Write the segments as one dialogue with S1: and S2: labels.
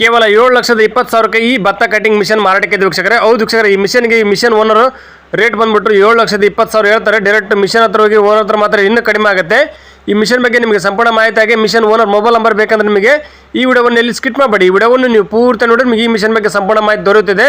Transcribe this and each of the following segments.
S1: ಕೇವಲ ಏಳು ಲಕ್ಷದ ಇಪ್ಪತ್ತು ಸಾವಿರಕ್ಕೆ ಈ ಭತ್ತ ಕಟಿಂಗ್ ಮಿಷನ್ ಮಾರಾಟಕ್ಕೆ ವೀಕ್ಷಕರೇ. ಹೌದು ವೀಕ್ಷಕರೇ, ಈ ಮಿಷನ್ಗೆ ಈ ಮಿಷನ್ ಓನರು ರೇಟ್ ಬಂದ್ಬಿಟ್ಟು ಏಳು ಲಕ್ಷದ ಇಪ್ಪತ್ತು ಸಾವಿರ ಹೇಳ್ತಾರೆ. ಡೈರೆಕ್ಟ್ ಮಿಷನ್ ಹತ್ರ ಹೋಗಿ ಓನರ್ ಹತ್ರ ಮಾತ್ರ ಇನ್ನೂ ಕಡಿಮೆ ಆಗುತ್ತೆ. ಈ ಮಿಷನ್ ಬಗ್ಗೆ ನಿಮಗೆ ಸಂಪೂರ್ಣ ಮಾಹಿತಿ ಆಗಿ ಮಿಷನ್ ಓನರ್ ಮೊಬೈಲ್ ನಂಬರ್ ಬೇಕಂದ್ರೆ ನಿಮಗೆ ಈ ವಿಡಿಯೋವನ್ನು ಎಲ್ಲಿ ಸ್ಕಿಟ್ ಮಾಡಬೇಡಿ. ಈ ವಿಡಿಯೋವನ್ನು ನೀವು ಪೂರ್ತಿ ನೋಡಿದ್ರೆ ನಿಮಗೆ ಈ ಮಿಷನ್ ಬಗ್ಗೆ ಸಂಪೂರ್ಣ ಮಾಹಿತಿ ದೊರೆಯುತ್ತದೆ.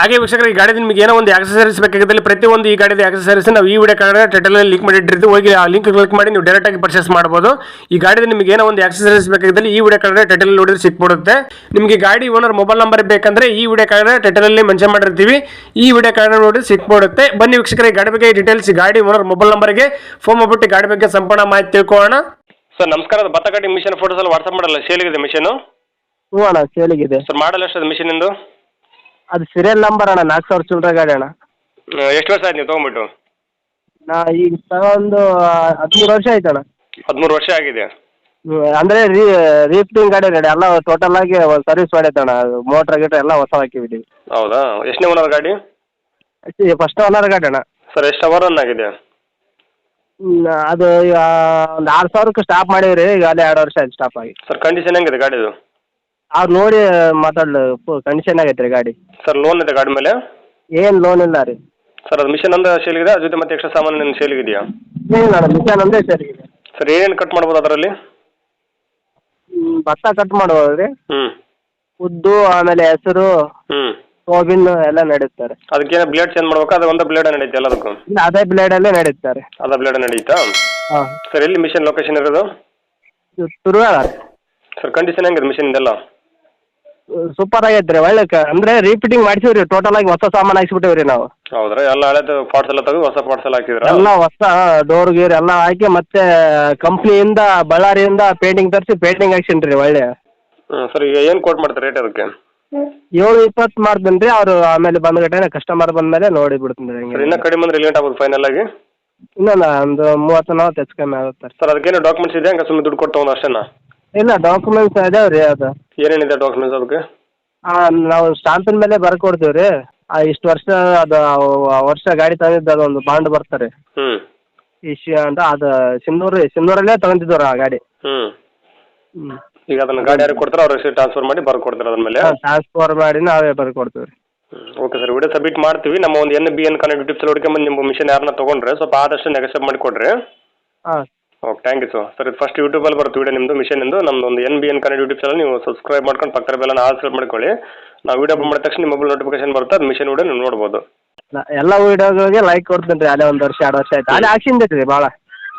S1: ಹಾಗೆ ವೀಕ್ಷಕರು ಈ ಗಾಡಿ ನಿಮಗೆ ಏನೋ ಒಂದು ಆಕ್ಸಸರೀಸ್ ಬೇಕಾಗಿದ್ದಲ್ಲಿ ಪ್ರತಿಯೊಂದು ಈ ಗಾಡಿದ ಆಕ್ಸಸರೀಸ್ ನಾವು ಈ ವಿಡಿಯೋ ಕಾರ್ಡ್ ಟೈಟಲ್ ಲಿಂಕ್ ಮಾಡಿಟ್ಟಿರ್ತೀವಿ. ಹೋಗಿ ಆ ಲಿಂಕ್ ಕ್ಲಿಕ್ ಮಾಡಿ ನೀವು ಡೈರೆಕ್ಟ್ ಆಗಿ ಪರ್ಚೇಸ್ ಮಾಡಬಹುದು ಈ ಗಾಡಿದ ನಿಮಗೆ ಏನೋ ಒಂದು ಆಕ್ಸಸರೀಸ್ ಬೇಕಾಗಿದ್ದಲ್ಲಿ ಈ ವಿಡಿಯೋ ಕಾರ್ಡ್ ಟೈಟಲ್ ನೋಡಿದ್ರೆ ಸಿಕ್ಬಿಡುತ್ತೆ. ನಿಮಗೆ ಗಾಡಿ ಓನರ್ ಮೊಬೈಲ್ ನಂಬರ್ ಬೇಕಂದ್ರೆ ಈ ವಿಡಿಯೋ ಕಾರ್ಡ್ ಟೈಟಲ್ ಅಲ್ಲಿ ಮೆನ್ಷನ್ ಮಾಡಿರ್ತೀವಿ. ಈ ವಿಡಿಯೋ ಕಾರ್ಡ್ ನೋಡಿದ್ರೆ ಸಿಕ್ಬಿಡುತ್ತೆ. ಬನ್ನಿ ವೀಕ್ಷಕರ ಈ ಗಾಡಿ ಬಗ್ಗೆ ಡೀಟೇಲ್ಸ್ ಗಾಡಿ ಓನರ್ ಮೊಬೈಲ್ ನಂಬರ್ಗೆ ಫೋನ್ ಮಾಡ್ಬಿಟ್ಟು ಗಾಡಿ ಬಗ್ಗೆ ಸಂಪೂರ್ಣ ಮಾಹಿತಿ ತಿಳ್ಕೊಳ್ಳೋಣ. ಸರ್ ನಮಸ್ಕಾರ. ಭತ್ತ ಮಿಷನ್ ಫೋಟೋಸ್ ಎಲ್ಲ ವಾಟ್ಸಪ್ ಮಾಡಲ್ಲ ಸೇಲಿಗಿದೆ ಮಿಷನ್
S2: ಹ್ಞೂ ಅಣ್ಣ ಸೇಲಿಗಿದೆ
S1: ಸರ್ ಮಾಡಲ್ಲ ಎಷ್ಟು ಅದು ಮಿಷಿನಿಂದು
S2: ಅದು ಸೀರಿಯಲ್ ನಂಬರ್ ಅಣ್ಣ ನಾಲ್ಕು ಸಾವಿರ ಚಿಲ್ಲರೆ ಗಾಡಿ ಅಣ್ಣ.
S1: ಎಷ್ಟು ವರ್ಷ ಆಯ್ತು ನೀವು ತೊಗೊಂಬಿಟ್ಟು?
S2: ನಾ ಈಗ ತಗೊಂಡು ಹದಿಮೂರು ವರ್ಷ ಆಯ್ತು ಅಣ್ಣ
S1: ಹದಿಮೂರು ವರ್ಷ ಆಗಿದೆ.
S2: ಹ್ಮ್, ಅಂದ್ರೆ ರೀ ರೀಫ್ಟಿಂಗ್ ಗಾಡಿ ಗಾಡಿ ಎಲ್ಲ ಟೋಟಲ್ ಆಗಿ ಸರ್ವಿಸ್ ಮಾಡೈತೆ ಅಣ್ಣ ಮೋಟ್ರ್ ಗೀಟ್ರ್ ಎಲ್ಲ ಹೊಸ ಹಾಕಿಬಿಟ್ಟಿವಿ.
S1: ಹೌದಾ? ಎಷ್ಟನೇ ಓನರ್ ಗಾಡಿ?
S2: ಫಸ್ಟ್ ಓನರ್ ಗಾಡಿ ಅಣ್ಣ.
S1: ಸರ್ ಎಷ್ಟು ಅವರ್ ರನ್ ಆಗಿದೆ?
S2: ಹ್ಮ್, ಅದು ಈಗ ಒಂದು ಆರು ಸಾವಿರಕ್ಕೆ ಸ್ಟಾಪ್ ಮಾಡೀವಿ ಈಗ ಅಲ್ಲೇ ಎರಡು ವರ್ಷ ಆಯ್ತು ಸ್ಟಾಪ್ ಆಗಿ.
S1: ಸರ್ ಕಂಡೀಷನ್ ಹೆಂಗಿದೆ ಗಾಡಿದು?
S2: ಅವ್ರು ನೋಡಿ ಮಾತಾಡ್ಲಿ ಕಂಡೀಷನ್ ಆಗೈತೆ ರೀ ಗಾಡಿ.
S1: ಸರ್ ಲೋನ್ ಇದೆ ಗಾಡಿ ಮೇಲೆ?
S2: ಏನ್ ಲೋನ್ ಇಲ್ಲ ರೀ.
S1: ಸರ್ ಅದು ಮಿಷನ್ ಅಂದ್ರೆ ಸೇಲಿಗಿದೆ ಅದ್ರ ಜೊತೆ ಮತ್ತೆ ಎಕ್ಸ್ಟ್ರಾ ಸಾಮಾನು ನಿಮ್ಮ ಸೇಲಿಗಿದೆಯಾ
S2: ಏನಿಲ್ಲ ಅಣ್ಣ ಮಿಷನ್ ಒಂದೇ ಸರಿ
S1: ಸರ್ ಏನೇನು ಕಟ್ ಮಾಡ್ಬೋದು ಅದರಲ್ಲಿ?
S2: ಭತ್ತ ಕಟ್ ಮಾಡ್ಬೋದು ರೀ.
S1: ಹ್ಮ್.
S2: ಉದ್ದು ಆಮೇಲೆ ಹೆಸರು
S1: ಹ್ಮ್.
S2: ಸೋಬಿನ್ ಎಲ್ಲ ನಡೀತಾರೆ
S1: ಅದಕ್ಕೆ ಬ್ಲೇಡ್ ಚೇಂಜ್ ಮಾಡ್ಬೇಕಾ? ಅದು ಒಂದು ಬ್ಲೇಡ್ ನಡೆಯುತ್ತೆ ಎಲ್ಲದಕ್ಕೂ
S2: ಇಲ್ಲ ಅದೇ ಬ್ಲೇಡಲ್ಲೇ ನಡೀತಾರೆ
S1: ಅದ ಬ್ಲೇಡ್ ನಡೀತಾ?
S2: ಹಾಂ.
S1: ಸರ್ ಎಲ್ಲಿ ಮಿಷನ್ ಲೊಕೇಶನ್ ಇರೋದು?
S2: ತುರುವೇಳ
S1: ಸರ್ ಕಂಡೀಷನ್ ಹೆಂಗಿದೆ ಮಿಷನ್ ಇದೆಲ್ಲ?
S2: ಸೂಪರ್ ಆಗೈತೆ ರೀ ಒಳ್ಳೆ ಕ- ಅಂದ್ರೆ ರಿಪೀಟಿಂಗ್ ಮಾಡಿಸಿವ್ರಿ ರೀ ಟೋಟಲ್ ಆಗಿ ಹೊಸ ಸಾಮಾನು ಹಾಕ್ಸ್ಬಿಟ್ಟೇವಿ ರೀ ನಾವು.
S1: ಹೌದ್ರಾ ಎಲ್ಲ ಹಳೆದು ಪಾರ್ಟ್ಸ್ ಎಲ್ಲ ತೆಗೆದು ಹೊಸ ಪಾರ್ಟ್ಸ್ ಎಲ್ಲ ಹಾಕಿದ್ರಾ?
S2: ಎಲ್ಲ ಹೊಸ ಡೋರ್ ಗೀರ್ ಎಲ್ಲ ಹಾಕಿ ಮತ್ತೆ ಕಂಪ್ನಿಯಿಂದ ಬಳ್ಳಾರಿಯಿಂದ ಪೇಂಟಿಂಗ್ ತರಿಸಿ ಪೇಂಟಿಂಗ್ ಹಾಕ್ಸಿನ್ರಿ ರೀ ಒಳ್ಳೆ
S1: ಸರ್ ಈಗ ಏನು ಕೋಟ್ ಮಾಡ್ತಾರೆ ರೇಟ್ ಅದಕ್ಕೆ?
S2: ಏಳು ಇಪ್ಪತ್ತು ಮಾಡ್ತೀನಿ ರೀ ಅವರು ಆಮೇಲೆ ಬಂದ್ಗಟ್ಟೆ ಕಸ್ಟಮರ್ ಬಂದ್ಮೇಲೆ ನೋಡಿ ಬಿಡ್ತೀನಿ ರೀ
S1: ಸರ್
S2: ಹಂಗೆ.
S1: ಇನ್ನೂ ಕಡಿಮೆ ಅಂದ್ರೆ ಆಗ್ಬೋದು ಫೈನಲ್ ಆಗಿ?
S2: ಇಲ್ಲ ಒಂದು ಮೂವತ್ತು ನಲ್ವತ್ತು ಹೆಚ್ಚು ಕಮ್ಮಿ ಆಗುತ್ತೆ
S1: ಸರ್. ಅದಕ್ಕೇನು ಡಾಕ್ಯುಮೆಂಟ್ಸ್ ಇದೆ ಹಂಗೆ ಸುಮ್ಮನೆ ದುಡ್ಡು ಕೊಟ್ಟು ತಗೊಂಡು ಅಷ್ಟೇನಾ?
S2: ಇಲ್ಲ ಡಾಕ್ಯುಮೆಂಟ್ಸ್ ಇದಾವೆ ರೀ ಅದು.
S1: ಏನೇನಿದೆ ಡಾಕ್ಯುಮೆಂಟ್ಸ್ ಅದಕ್ಕೆ?
S2: ಆ, ನಾವು ಸ್ಟಾಂಪಿನ ಮೇಲೆ ಬರ್ಕೊಡ್ತೀವಿ ರೀ. ಆ, ಇಷ್ಟು ವರ್ಷ ಅದು ವರ್ಷ ಗಾಡಿ ತಂದಿದ್ದು ಅದೊಂದು ಬಾಂಡ್ ಬರ್ತಾರೆ
S1: ಹ್ಞೂ
S2: ಇಶ್ಯೂ ಅಂತ ಅದು ಸಿನ್ನೂರು ಸಿನ್ನೂರಲ್ಲೇ ತಗೊಂತಿದ್ದವ್ರು ಆ ಗಾಡಿ.
S1: ಹ್ಞೂ
S2: ಹ್ಞೂ
S1: ಈಗ ಅದನ್ನ ಗಾಡಿ ಯಾರಿಗೆ ಕೊಡ್ತಾರೆ ಅವ್ರ ಹೆಸರು ಟ್ರಾನ್ಸ್ಫರ್ ಮಾಡಿ ಬರ್ಕೊಡ್ತಾರೆ ಅದ್ರ ಮೇಲೆ?
S2: ಟ್ರಾನ್ಸ್ಫರ್ ಮಾಡಿ ನಾವೇ ಬರ್ಕೊಡ್ತೀವಿ ರೀ.
S1: ಓಕೆ ಸರ್ ವಿಡಿಯೋ ಸಬ್ಮಿಟ್ ಮಾಡ್ತೀವಿ. ನಮ್ಮ ಒಂದು ಎನ್ ಬಿ ಎನ್ ಚಾನಲ್ ಹುಡ್ಕೊಂಬಂದು ನಿಮ್ಮ ಮಿಷನ್ ಯಾರನ್ನ ತಗೊಂಡ್ರೆ ಸ್ವಲ್ಪ ಆದಷ್ಟು ನೆಗೆಸಪ್ ಮಾಡಿ ಕೊಡ್ರಿ.
S2: ಹಾಂ.
S1: Okay thank you sir sir ಇದು ಫಸ್ಟ್ ಯೂಟ್ಯೂಬಲ್ಲಿ ಬರುತ್ತೆ ವಿಡಿಯೋ ನಿಮ್ಮದು ಮಿಷನ್ ಎಂದು ಒಂದು N B N Kannada YouTube channel ನೀವು ಸಬ್ಸ್ಕ್ರೈಬ್ ಮಾಡ್ಕೊಂಡು ಪಕ್ಕದ ಬೆಲ್ಲ ಆಲ್ ಸೆಲೆಕ್ಟ್ ಮಾಡ್ಕೊಳ್ಳಿ. ನಾವು ವಿಡಿಯೋ ಮಾಡಿದ ತಕ್ಷಣ ನಿಮ್ಮ ಮೊಬೈಲ್ ನೋಟಿಫಿಕೇಶನ್ ಬರುತ್ತೆ, ಅದು ಮಿಷನ್ ವಿಡಿಯೋ ನೀವು ನೋಡ್ಬೋದು.
S2: ಎಲ್ಲ ವಿಡಿಯೋಗಳಿಗೆ ಲೈಕ್ ಕೊಡ್ತೀನಿ ರೀ ಅಲ್ಲೇ ಒಂದು ವರ್ಷ, ಎರಡು ವರ್ಷ ಆಯ್ತು. ಅಲ್ಲೇ ಆಕ್ಷನ್ ರೀ, ಭಾಳ.